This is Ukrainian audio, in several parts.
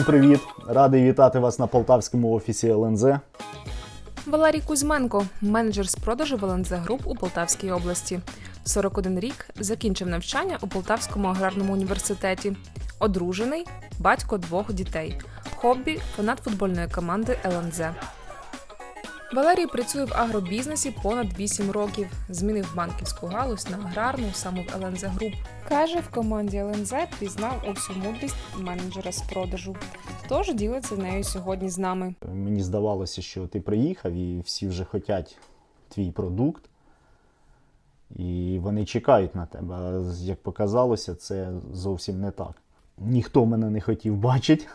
Всім привіт! Радий вітати вас на полтавському офісі ЛНЗ. Валерій Кузьменко, менеджер з продажу в ЛНЗ Груп у Полтавській області. 41 рік закінчив навчання у Полтавському аграрному університеті. Одружений, батько двох дітей. Хобі фанат футбольної команди ЛНЗ. Валерій працює в агробізнесі понад 8 років. Змінив банківську галузь на аграрну саме в ЛНЗ Груп. Каже, в команді ЛНЗ пізнав усю мудрість менеджера з продажу. Тож ділиться нею сьогодні з нами. Мені здавалося, що ти приїхав і всі вже хочуть твій продукт, і вони чекають на тебе. А як показалося, це зовсім не так. Ніхто мене не хотів бачити,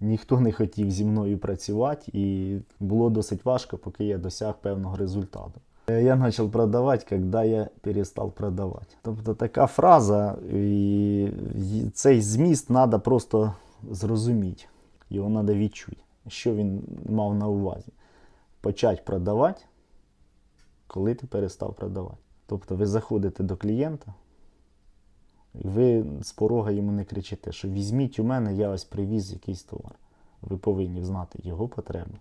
ніхто не хотів зі мною працювати, і було досить важко, поки я досяг певного результату. Я почав продавати, коли я перестав продавати. Тобто така фраза, і цей зміст треба просто зрозуміти. Його треба відчути, що він мав на увазі. Почати продавати, коли ти перестав продавати. Тобто ви заходите до клієнта, і ви з порога йому не кричите, що візьміть у мене, я ось привіз якийсь товар. Ви повинні знати його потреби,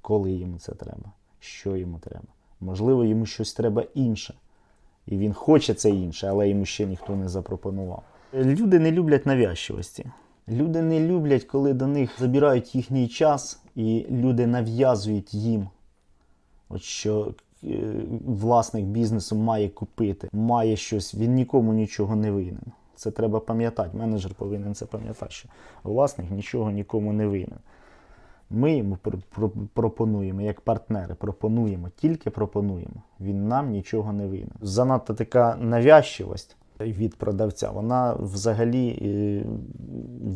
коли йому це треба, що йому треба. Можливо, йому щось треба інше. І він хоче це інше, але йому ще ніхто не запропонував. Люди не люблять навязчивості. Люди не люблять, коли до них забирають їхній час, і люди нав'язують їм, от що власник бізнесу має купити, має щось, він нікому нічого не винен. Це треба пам'ятати. Менеджер повинен це пам'ятати, що власник нічого нікому не винен. Ми йому пр- пр- пропонуємо, як партнери, пропонуємо, тільки пропонуємо. Він нам нічого не винен. Занадто така навязчивость від продавця, вона взагалі е,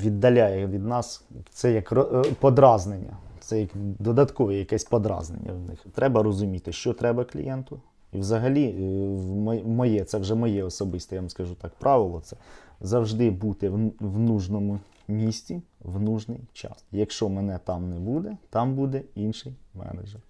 віддаляє від нас це як е, подразнення. Це як додаткове якесь подразнення в них. Треба розуміти, що треба клієнту. І взагалі, е, в мо- моє, це вже моє особисте, я вам скажу так, правило це завжди бути в, в нужному місці в нужний час. Якщо мене там не буде, там буде інший менеджер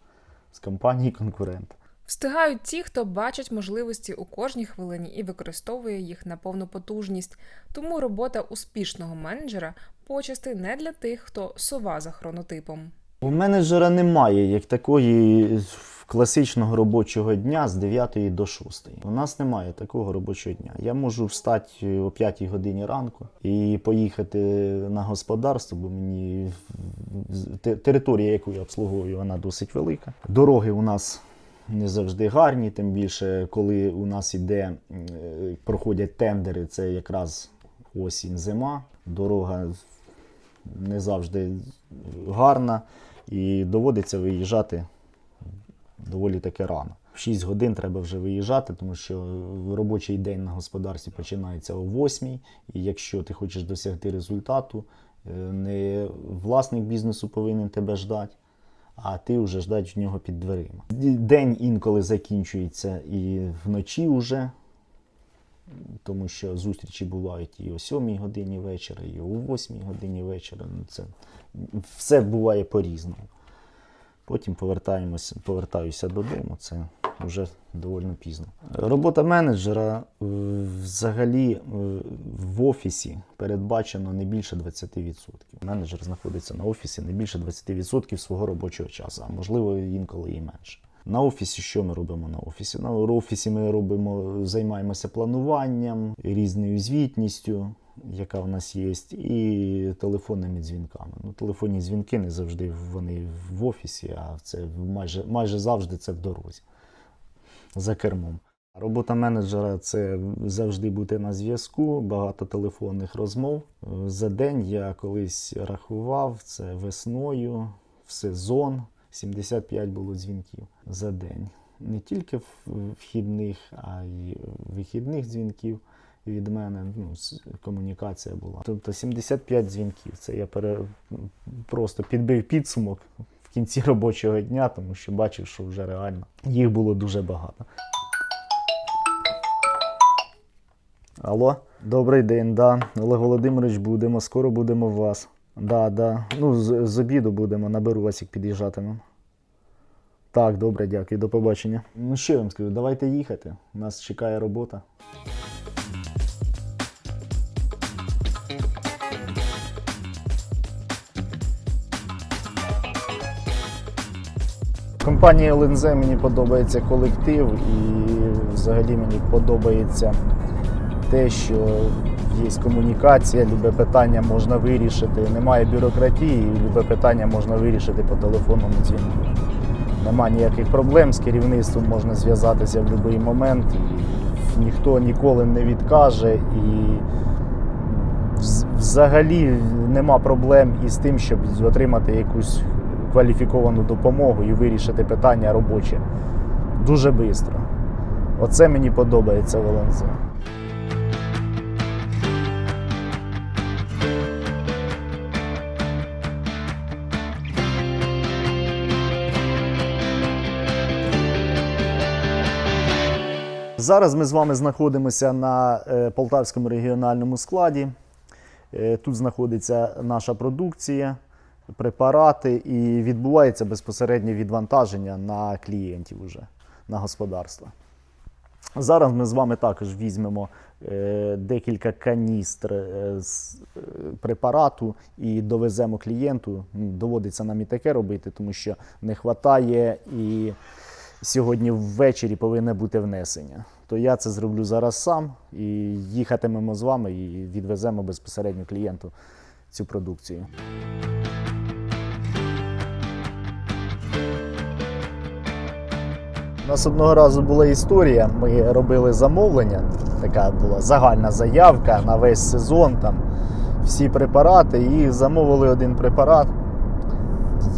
з компанії конкурента. Встигають ті, хто бачить можливості у кожній хвилині і використовує їх на повну потужність. Тому робота успішного менеджера почасти не для тих, хто сова за хронотипом. У менеджера немає як такої класичного робочого дня з 9 до 6. У нас немає такого робочого дня. Я можу встати о 5 годині ранку і поїхати на господарство, бо мені територія, яку я обслуговую, вона досить велика. Дороги у нас не завжди гарні, тим більше, коли у нас іде, проходять тендери, це якраз осінь, зима. Дорога не завжди гарна, і доводиться виїжджати доволі таки рано. В 6 годин треба вже виїжджати, тому що робочий день на господарстві починається о 8, і якщо ти хочеш досягти результату, е, не власник бізнесу повинен тебе ждати, а ти вже ждати в нього під дверима. День інколи закінчується і вночі вже, тому що зустрічі бувають і о 7 годині вечора, і о 8 годині вечора. Ну, Це все буває по-різному. Потім повертаємося, повертаюся додому. Це вже доволі пізно. Робота менеджера е, взагалі е, в офісі передбачено не більше 20%. Менеджер знаходиться на офісі не більше 20% свого робочого часу, а можливо інколи і менше. На офісі що ми робимо на офісі? На офісі ми робимо, займаємося плануванням, різною звітністю, яка в нас є, і телефонними дзвінками. Ну, телефонні дзвінки не завжди вони в офісі, а це майже, майже завжди це в дорозі за кермом. Робота менеджера це завжди бути на зв'язку, багато телефонних розмов. За день я колись рахував це весною, в сезон 75 було дзвінків за день. Не тільки в- вхідних, а й вихідних дзвінків від мене. Ну, комунікація була. Тобто 75 дзвінків. Це я пере... просто підбив підсумок в кінці робочого дня, тому що бачив, що вже реально їх було дуже багато. Алло, добрий день, да. Олег Володимирович, будемо, скоро будемо у вас. Да, да. Ну, з, з обіду будемо, наберу вас, як під'їжджатимемо. Так, добре, дякую, до побачення. Ну що я вам скажу, давайте їхати. Нас чекає робота. Компанія ЛНЗ мені подобається колектив і взагалі мені подобається те, що є комунікація, любе питання можна вирішити. Немає бюрократії, любе питання можна вирішити по телефонному дзвінку. Нема ніяких проблем з керівництвом можна зв'язатися в будь-який момент. І ніхто ніколи не відкаже і взагалі нема проблем із тим, щоб отримати якусь кваліфіковану допомогу і вирішити питання робоче дуже швидко. Оце мені подобається в. Зараз ми з вами знаходимося на е, Полтавському регіональному складі. Е, Тут знаходиться наша продукція, препарати і відбувається безпосереднє відвантаження на клієнтів уже, на господарства. Зараз ми з вами також візьмемо е, декілька каністр з препарату і довеземо клієнту. Доводиться нам і таке робити, тому що не вистачає і сьогодні ввечері повинне бути внесення. То я це зроблю зараз сам і їхатимемо з вами і відвеземо безпосередньо клієнту цю продукцію. У нас одного разу була історія. Ми робили замовлення, така була загальна заявка на весь сезон, там всі препарати, і замовили один препарат,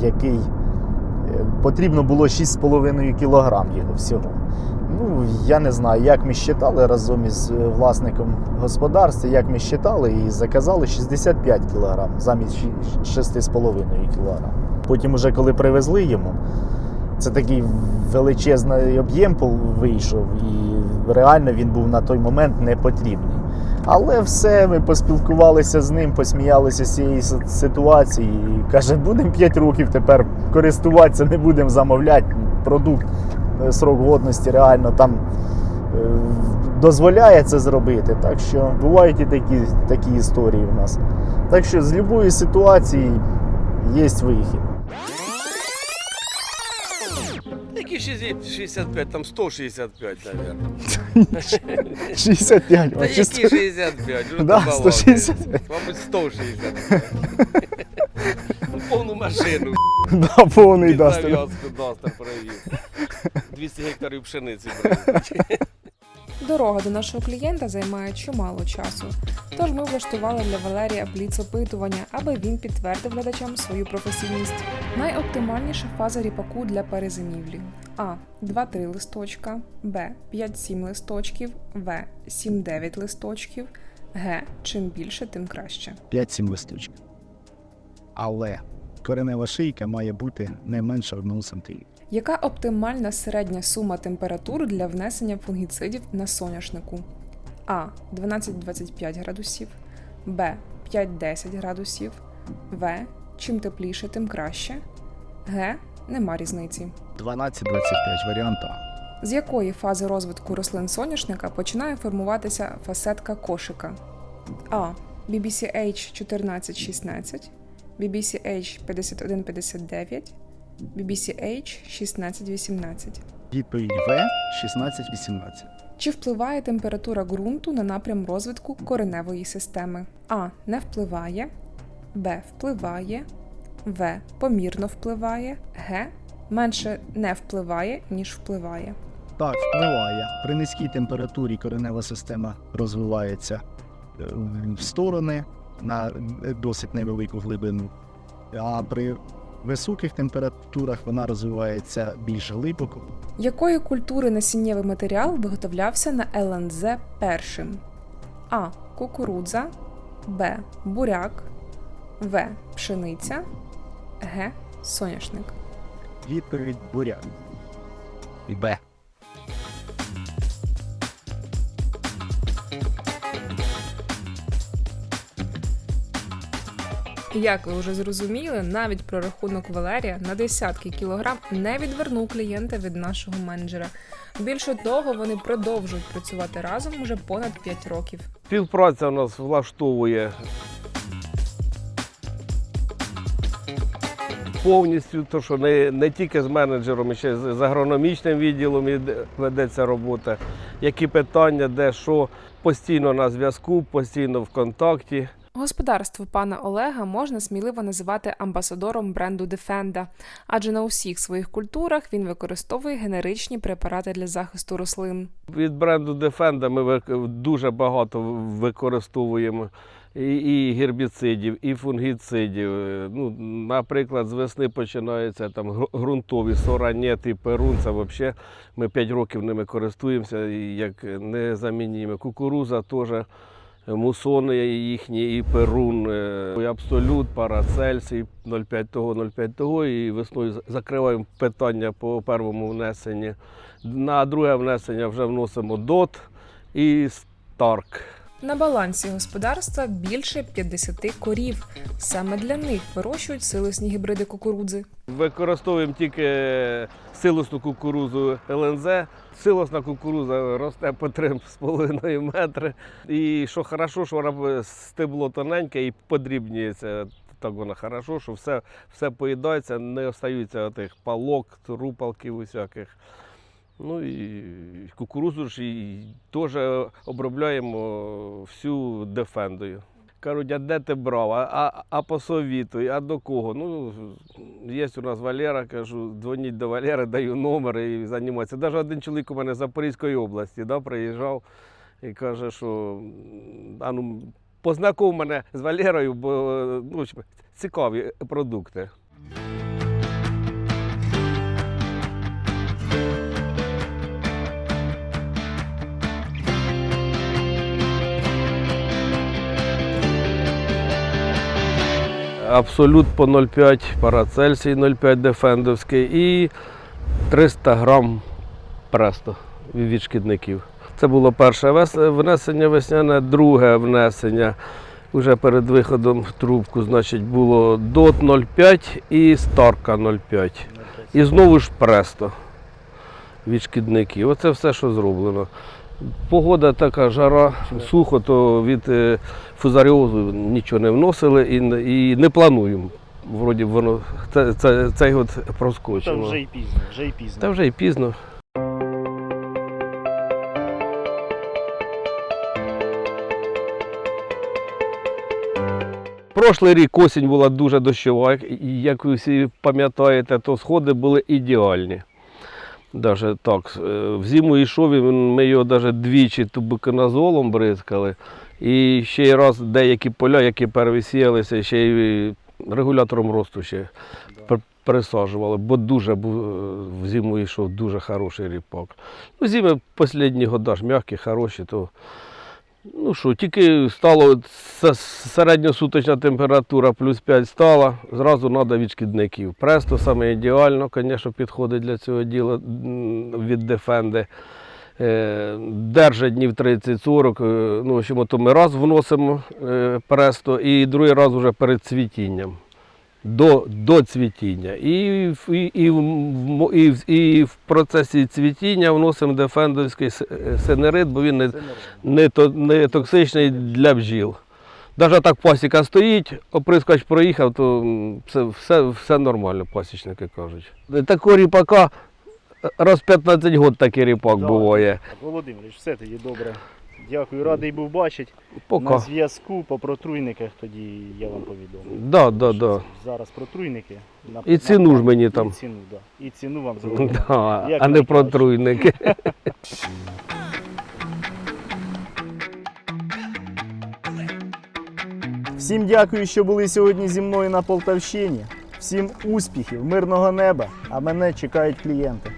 який е, потрібно було 6,5 кг його всього. Ну, я не знаю, як ми считали разом із е, власником господарства, як ми считали і заказали 65 кг замість 6,5 кг. Потім, уже коли привезли йому, це такий величезний об'єм вийшов, і реально він був на той момент не потрібний. Але все, ми поспілкувалися з ним, посміялися з цієї ситуації. І каже, будемо 5 років тепер користуватися, не будемо замовляти продукт. Е, Срок годності реально там е, дозволяє це зробити. Так що бувають і такі, такі історії в нас. Так що з будь-якої ситуації є вихід. Які 60 65, там 165, наверное. 65, Та які 65? Ну, Да, 165. Мабуть, 165. Ну, Повну машину. Да, повний зав'язку Дастер провів. 200 гектарів пшениці. Дорога до нашого клієнта займає чимало часу. Тож ми влаштували для Валерія бліц-опитування, аби він підтвердив глядачам свою професійність. Найоптимальніша фаза ріпаку для перезимівлі: А. 2-3 листочка, Б. 5-7 листочків, В. 7-9 листочків, Г. Чим більше, тим краще. 5-7 листочків. Але коренева шийка має бути не менше 1 см. Яка оптимальна середня сума температур для внесення фунгіцидів на соняшнику? А. 12-25 градусів, Б. 5-10 градусів, В. Чим тепліше, тим краще. Г. Нема різниці. 12-25 варіант А. З якої фази розвитку рослин соняшника починає формуватися фасетка кошика? А. BBCH 1416, BBCH 5159, BBCH 1618. Відповідь В 16-18. Чи впливає температура ґрунту на напрям розвитку кореневої системи? А. Не впливає, Б. Впливає, В. Помірно впливає, Г. Менше не впливає, ніж впливає. Так, впливає. При низькій температурі коренева система розвивається е, в сторони на е, досить невелику глибину. А при високих температурах вона розвивається більш глибоко. Якої культури насіннєвий матеріал виготовлявся на ЛНЗ першим? А. Кукурудза, Б. Буряк, В. Пшениця, Г. Соняшник. Відповідь буряк. Б. Як ви вже зрозуміли, навіть прорахунок Валерія на десятки кілограм не відвернув клієнта від нашого менеджера. Більше того, вони продовжують працювати разом уже понад 5 років. Співпраця у нас влаштовує. повністю, то що не, не тільки з менеджером, ще з, з агрономічним відділом ведеться робота. Які питання, де що, постійно на зв'язку, постійно в контакті. Господарство пана Олега можна сміливо називати амбасадором бренду Defenda, адже на усіх своїх культурах він використовує генеричні препарати для захисту рослин. Від бренду Defenda ми дуже багато використовуємо і, гербіцидів, і фунгіцидів. Ну, наприклад, з весни починаються там ґрунтові соранет і перун. Це взагалі ми 5 років ними користуємося як незамінніми. Кукуруза теж. Мусони їхні, і перун, е, і абсолют, парацельсій, 0,5 того, 0,5 того. І весною закриваємо питання по первому внесенні. На друге внесення вже вносимо дот і старк. На балансі господарства більше 50 корів. Саме для них вирощують силосні гібриди кукурудзи. Використовуємо тільки силосну кукурузу ЛНЗ. Силосна кукуруза росте по 3,5 метри. І що хорошо, що вона стебло тоненьке і подрібнюється. Так вона хорошо, що все, все поїдається, не остаються тих палок, рупалків усяких. Ну і кукурузу ж і теж обробляємо всю дефендою. Кажуть, а де ти брав? А, а, а посовітуй, а до кого? Ну, є у нас Валера, кажу, дзвоніть до Валери, даю номер і займається. Навіть один чоловік у мене з Запорізької області да, приїжджав і каже, що а ну, познакомив мене з Валерою, бо ну, цікаві продукти. Абсолют по 0,5, парацельсій 0,5 дефендовський і 300 грам престо від шкідників. Це було перше внесення весняне, друге внесення. Уже перед виходом в трубку, значить, було дот 0,5 і старка 0,5. І знову ж престо від шкідників. Оце все, що зроблено. Погода така, жара, сухо, то від е, фузаріозу нічого не вносили і, і не плануємо. Вроді воно це, це, цей год Та вже й пізно, вже й пізно. Та вже і пізно. Прошлий рік осінь була дуже дощова, як ви всі пам'ятаєте, то сходи були ідеальні. Даже так, е, в зиму йшов, і ми його навіть двічі тубиконазолом бризкали. І ще й раз деякі поля, які перевисіялися, ще й регулятором росту ще пр- присаджували, бо дуже е, в зиму йшов дуже хороший ріпак. Ну, зими останні года ж м'які, хороші, то ну що, тільки стало середньосуточна температура плюс 5 стала, зразу треба від шкідників. Престо саме ідеально, звісно, підходить для цього діла від дефенди. Держить днів 30-40. е, Ну, в то ми раз вносимо е, престо і другий раз вже перед цвітінням. До, до цвітіння. І, і, і, і, в- і в процесі цвітіння вносимо дефендовський е, синерит, бо він не, не, то, не токсичний для бджіл. Навіть так пасіка стоїть, оприскач проїхав, то все, все, все нормально, пасічники кажуть. Такого ріпака раз 15 років такий ріпак Да. буває. Володимирович, все тоді добре. Дякую, радий був бачити. На зв'язку по протруйниках тоді я вам повідомлю. Да, да, да. Зараз протруйники. На, І ціну ж мені там. І ціну, да. І ціну вам зробимо. Да, Як а не найкраще. протруйники. Всім дякую, що були сьогодні зі мною на Полтавщині. Всім успіхів, мирного неба, а мене чекають клієнти.